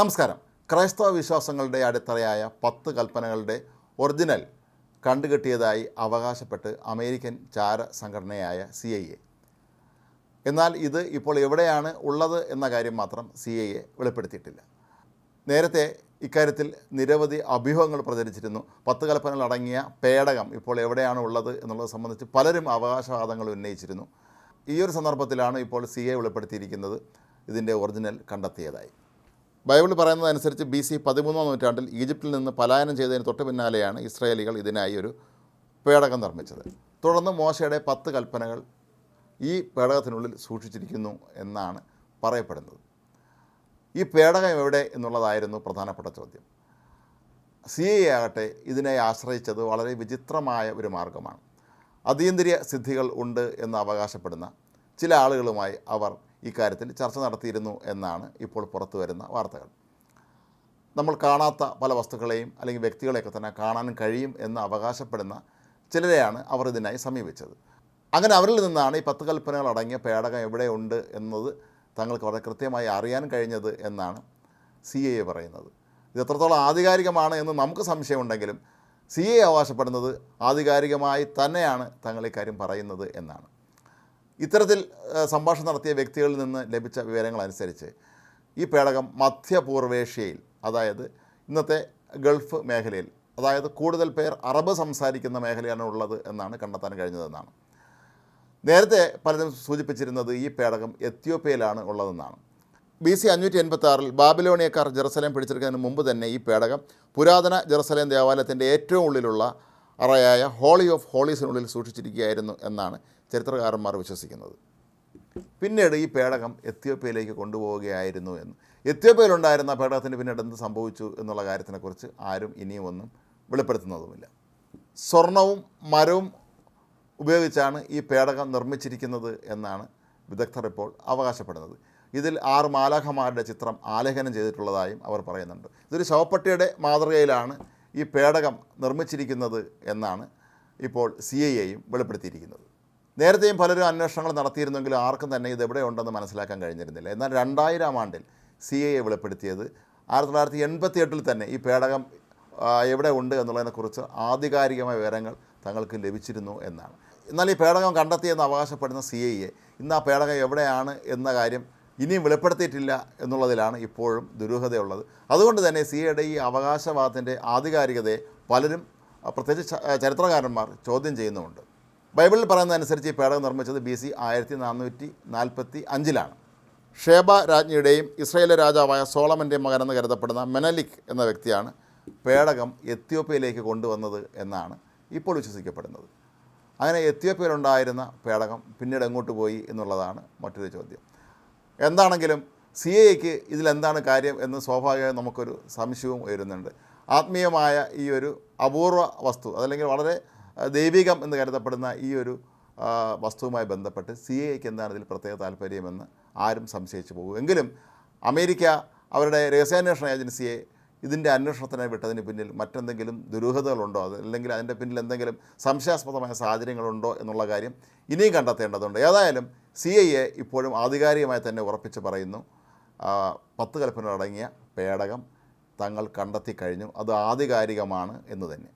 നമസ്കാരം. ക്രൈസ്തവ വിശ്വാസങ്ങളുടെ അടിത്തറയായ പത്ത് കൽപ്പനകളുടെ ഒറിജിനൽ കണ്ടുകെട്ടിയതായി അവകാശപ്പെട്ട് അമേരിക്കൻ ചാര സംഘടനയായ സി ഐ എ എന്നാൽ ഇത് ഇപ്പോൾ എവിടെയാണ് ഉള്ളത് എന്ന കാര്യം മാത്രം സി ഐ എ വെളിപ്പെടുത്തിയിട്ടില്ല. നേരത്തെ ഇക്കാര്യത്തിൽ നിരവധി അഭ്യൂഹങ്ങൾ പ്രചരിച്ചിരുന്നു. പത്ത് കൽപ്പനകൾ അടങ്ങിയ പേടകം ഇപ്പോൾ എവിടെയാണ് ഉള്ളത് എന്നുള്ളത് സംബന്ധിച്ച് പലരും അവകാശവാദങ്ങൾ ഉന്നയിച്ചിരുന്നു. ഈ ഒരു സന്ദർഭത്തിലാണ് ഇപ്പോൾ സി ഐ വെളിപ്പെടുത്തിയിരിക്കുന്നത്. ഇതിന്റെ ഒറിജിനൽ കണ്ടെത്തിയതായി. ബൈബിൾ പറയുന്നതനുസരിച്ച് ബി സി പതിമൂന്നാം നൂറ്റാണ്ടിൽ ഈജിപ്തിൽ നിന്ന് പലായനം ചെയ്തതിന് തൊട്ട് പിന്നാലെയാണ് ഇസ്രായേലികൾ ഇതിനായി ഒരു പേടകം നിർമ്മിച്ചത്. തുടർന്ന് മോശയുടെ പത്ത് കൽപ്പനകൾ ഈ പേടകത്തിനുള്ളിൽ സൂക്ഷിച്ചിരിക്കുന്നു എന്നാണ് പറയപ്പെടുന്നത്. ഈ പേടകം എവിടെ എന്നുള്ളതായിരുന്നു പ്രധാനപ്പെട്ട ചോദ്യം. സി ഐ ആകട്ടെ ഇതിനെ ആശ്രയിച്ചത് വളരെ വിചിത്രമായ ഒരു മാർഗമാണ്. അതീന്ദ്രിയ സിദ്ധികൾ ഉണ്ട് എന്ന് അവകാശപ്പെടുന്ന ചില ആളുകളുമായി അവർ ഇക്കാര്യത്തിൽ ചർച്ച നടത്തിയിരുന്നു എന്നാണ് ഇപ്പോൾ പുറത്തു വരുന്ന വാർത്തകൾ. നമ്മൾ കാണാത്ത പല വസ്തുക്കളെയും അല്ലെങ്കിൽ വ്യക്തികളെയൊക്കെ തന്നെ കാണാൻ കഴിയും എന്ന് അവകാശപ്പെടുന്ന ചിലരെയാണ് അവർ ഇതിനായി സമീപിച്ചത്. അങ്ങനെ അവരിൽ നിന്നാണ് ഈ പത്ത് കൽപ്പനകൾ അടങ്ങിയ പേടകം എവിടെയുണ്ട് എന്നത് തങ്ങൾക്ക് വളരെ കൃത്യമായി അറിയാൻ കഴിഞ്ഞത് എന്നാണ് സി എ പറയുന്നത്. ഇത് എത്രത്തോളം ആധികാരികമാണ് എന്ന് നമുക്ക് സംശയമുണ്ടെങ്കിലും സി എ അവകാശപ്പെടുന്നത് ആധികാരികമായി തന്നെയാണ് തങ്ങൾ ഇക്കാര്യം പറയുന്നത് എന്നാണ്. ഇത്തരത്തിൽ സംഭാഷണം നടത്തിയ വ്യക്തികളിൽ നിന്ന് ലഭിച്ച വിവരങ്ങളനുസരിച്ച് ഈ പേടകം മധ്യപൂർവേഷ്യയിൽ അതായത് ഇന്നത്തെ ഗൾഫ് മേഖലയിൽ അതായത് കൂടുതൽ പേർ അറബ് സംസാരിക്കുന്ന മേഖലയാണ് ഉള്ളത് എന്നാണ് കണ്ടെത്താൻ കഴിഞ്ഞതെന്നാണ്. നേരത്തെ പലരും സൂചിപ്പിച്ചിരുന്നത് ഈ പേടകം എത്യോപ്യയിലാണ് ഉള്ളതെന്നാണ്. ബി സി അഞ്ഞൂറ്റി എൺപത്താറിൽ ബാബിലോണിയക്കാർ ജെറുസലേം പിടിച്ചെടുക്കുന്നതിന് മുമ്പ് തന്നെ ഈ പേടകം പുരാതന ജെറുസലേം ദേവാലയത്തിന്റെ ഏറ്റവും ഉള്ളിലുള്ള അറയായ ഹോളി ഓഫ് ഹോളീസിനുള്ളിൽ സൂക്ഷിച്ചിരിക്കുകയായിരുന്നു എന്നാണ് ചരിത്രകാരന്മാർ വിശ്വസിക്കുന്നത്. പിന്നീട് ഈ പേടകം എത്യോപ്യയിലേക്ക് കൊണ്ടുപോവുകയായിരുന്നു എന്ന്. എത്യോപ്യയിലുണ്ടായിരുന്ന പേടകത്തിന് പിന്നീട് എന്ത് സംഭവിച്ചു എന്നുള്ള കാര്യത്തിനെക്കുറിച്ച് ആരും ഇനിയും ഒന്നും വെളിപ്പെടുത്തുന്നതുമില്ല. സ്വർണവും മരവും ഉപയോഗിച്ചാണ് ഈ പേടകം നിർമ്മിച്ചിരിക്കുന്നത് എന്നാണ് വിദഗ്ധർ ഇപ്പോൾ അവകാശപ്പെടുന്നത്. ഇതിൽ ആറ് മാലാഖമാരുടെ ചിത്രം ആലേഖനം ചെയ്തിട്ടുള്ളതായും അവർ പറയുന്നുണ്ട്. ഇതൊരു ശവപ്പെട്ടിയുടെ മാതൃകയിലാണ് ഈ പേടകം നിർമ്മിച്ചിരിക്കുന്നത് എന്നാണ് ഇപ്പോൾ സി ഐ എയും വെളിപ്പെടുത്തിയിരിക്കുന്നത്. നേരത്തെയും പലരും അന്വേഷണങ്ങൾ നടത്തിയിരുന്നെങ്കിലും ആർക്കും തന്നെ ഇത് എവിടെ ഉണ്ടെന്ന് മനസ്സിലാക്കാൻ കഴിഞ്ഞിരുന്നില്ല. എന്നാൽ രണ്ടായിരം ആണ്ടിൽ സി ഐ എ വെളിപ്പെടുത്തിയത് ആയിരത്തി തൊള്ളായിരത്തി എൺപത്തി എട്ടിൽ തന്നെ ഈ പേടകം എവിടെ ഉണ്ട് എന്നുള്ളതിനെക്കുറിച്ച് ആധികാരികമായ വിവരങ്ങൾ തങ്ങൾക്ക് ലഭിച്ചിരുന്നു എന്നാണ്. എന്നാൽ ഈ പേടകം കണ്ടെത്തിയെന്ന് അവകാശപ്പെടുന്ന സി ഐ എ ഇന്ന് ആ പേടകം എവിടെയാണ് എന്ന കാര്യം ഇനിയും വെളിപ്പെടുത്തിയിട്ടില്ല എന്നുള്ളതിലാണ് ഇപ്പോഴും ദുരൂഹതയുള്ളത്. അതുകൊണ്ട് തന്നെ സി ഐയുടെ ഈ അവകാശവാദത്തിന്റെ ആധികാരികതയെ പലരും പ്രത്യേകിച്ച് ചരിത്രകാരന്മാർ ചോദ്യം ചെയ്യുന്നുമുണ്ട്. ബൈബിളിൽ പറയുന്നതനുസരിച്ച് ഈ പേടകം നിർമ്മിച്ചത് ബി സി ആയിരത്തി നാനൂറ്റി നാൽപ്പത്തി അഞ്ചിലാണ് ഷേബ രാജ്ഞിയുടെയും ഇസ്രയേലിലെ രാജാവായ സോളമന്റെയും മകനെന്ന് കരുതപ്പെടുന്ന മെനലിക് എന്ന വ്യക്തിയാണ് പേടകം എത്യോപ്യയിലേക്ക് കൊണ്ടുവന്നത് എന്നാണ് ഇപ്പോൾ വിശ്വസിക്കപ്പെടുന്നത്. അങ്ങനെ എത്യോപ്യയിലുണ്ടായിരുന്ന പേടകം പിന്നീട് എങ്ങോട്ട് പോയി എന്നുള്ളതാണ് മറ്റൊരു ചോദ്യം. എന്താണെങ്കിലും സി എക്ക് ഇതിലെന്താണ് കാര്യം എന്ന് സ്വാഭാവികമായി നമുക്കൊരു സംശയവും ഉയരുന്നുണ്ട്. ആത്മീയമായ ഈ ഒരു അപൂർവ വസ്തു അതല്ലെങ്കിൽ വളരെ ദൈവികം എന്ന് കരുതപ്പെടുന്ന ഈ ഒരു വസ്തുവുമായി ബന്ധപ്പെട്ട് സി എക്ക് എന്താണ് ഇതിൽ പ്രത്യേക താല്പര്യമെന്ന് ആരും സംശയിച്ചു പോകും. എങ്കിലും അമേരിക്ക അവരുടെ രഹസ്യാന്വേഷണ ഏജൻസിയെ ഇതിന്റെ അന്വേഷണത്തിനായി വിട്ടതിന് പിന്നിൽ മറ്റെന്തെങ്കിലും ദുരൂഹതകളുണ്ടോ? അത് അല്ലെങ്കിൽ അതിന്റെ പിന്നിൽ എന്തെങ്കിലും സംശയാസ്പദമായ സാഹചര്യങ്ങളുണ്ടോ എന്നുള്ള കാര്യം ഇനിയും കണ്ടെത്തേണ്ടതുണ്ട്. ഏതായാലും സി ഐ എ ഇപ്പോഴും ആധികാരികമായി തന്നെ ഉറപ്പിച്ച് പറയുന്നു. പത്ത് കൽപ്പനകൾ അടങ്ങിയ പേടകം തങ്ങൾ കണ്ടെത്തി കഴിഞ്ഞു. അത് ആധികാരികമാണ് എന്ന് തന്നെ.